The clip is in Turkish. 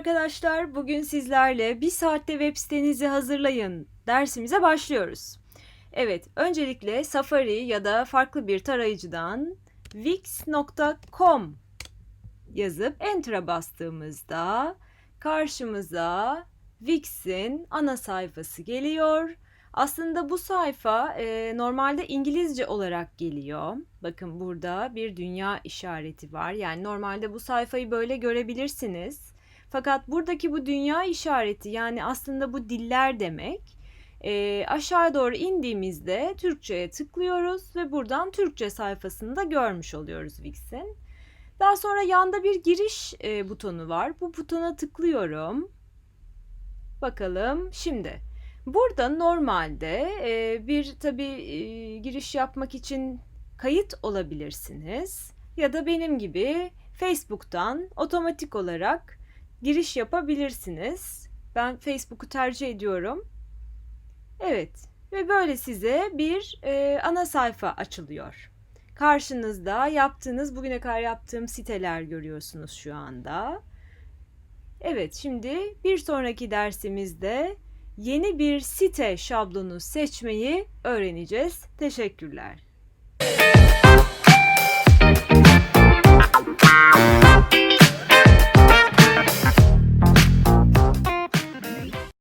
arkadaşlar. Bugün sizlerle bir saatte web sitenizi hazırlayın dersimize başlıyoruz. Evet, öncelikle Safari ya da farklı bir tarayıcıdan wix.com yazıp enter'a bastığımızda karşımıza Wix'in ana sayfası geliyor. Aslında bu sayfa e, normalde İngilizce olarak geliyor. Bakın burada bir dünya işareti var. Yani normalde bu sayfayı böyle görebilirsiniz. Fakat buradaki bu dünya işareti yani aslında bu diller demek. E, aşağı doğru indiğimizde Türkçe'ye tıklıyoruz ve buradan Türkçe sayfasını da görmüş oluyoruz Wix'in. Daha sonra yanda bir giriş e, butonu var. Bu butona tıklıyorum. Bakalım şimdi. Burada normalde e, bir tabi e, giriş yapmak için kayıt olabilirsiniz ya da benim gibi Facebook'tan otomatik olarak giriş yapabilirsiniz. Ben Facebook'u tercih ediyorum. Evet ve böyle size bir e, ana sayfa açılıyor. Karşınızda yaptığınız bugüne kadar yaptığım siteler görüyorsunuz şu anda. Evet şimdi bir sonraki dersimizde yeni bir site şablonu seçmeyi öğreneceğiz. Teşekkürler.